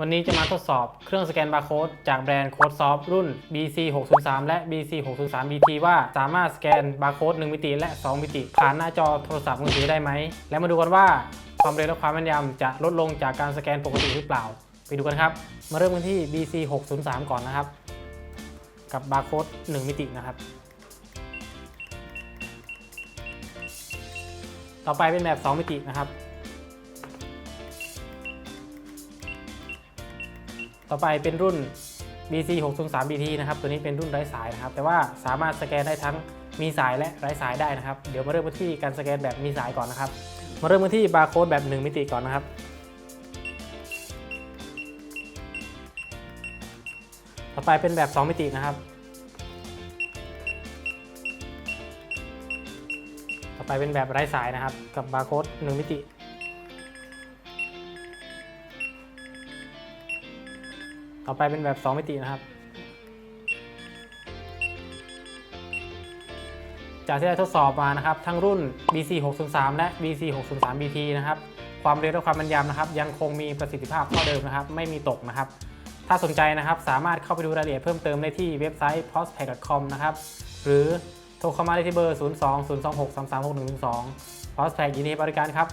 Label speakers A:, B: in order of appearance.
A: วันนี้จะมาทดสอบเครื่องสแกนบาร์โค้ดจากแบรนด์ Code Soft รุ่น BC 603และ BC 603 BT ว่าสามารถสแกนบาร์โค้ด1มิติและ 2 มิติ ผ่านหน้าจอโทรศัพท์มือถือได้ไหม และมาดูกันว่าความเร็วและความแม่นยำจะลดลงจากการสแกนปกติหรือเปล่า ไปดูกันครับ มาเริ่มกันที่ BC 603ก่อนนะครับ กับบาร์โค้ด1มิตินะครับ ต่อไปเป็นแบบ 2 มิตินะครับ ต่อไปเป็นรุ่น BC 603 BT นะครับ ตัวนี้เป็นรุ่นไร้สายนะครับ แต่ว่าสามารถสแกนได้ทั้งมีสายและไร้สายได้นะครับ เดี๋ยวมาเริ่มกันที่การสแกนแบบมีสายก่อนนะครับ มาเริ่มกันที่บาร์โค้ดแบบ 1 มิติก่อนนะครับ ต่อไปเป็นแบบ 2 มิตินะครับ ต่อไปเป็นแบบไร้สายนะครับ กับบาร์โค้ด1มิติ ต่อไปเป็นแบบ 2 มิตินะครับ จากที่ได้ทดสอบมานะครับ ทั้งรุ่น BC 603และ BC 603 BT นะครับ ความเร็วและความแม่นยำนะครับ ยังคงมีประสิทธิภาพเท่าเดิมนะครับ ไม่มีตกนะครับ ถ้าสนใจนะครับ สามารถเข้าไปดูรายละเอียดเพิ่มเติมได้ที่เว็บไซต์ postpack.com นะครับ หรือโทรเข้ามาได้ที่เบอร์ 02 026 336112 postpack ยินดีบริการครับ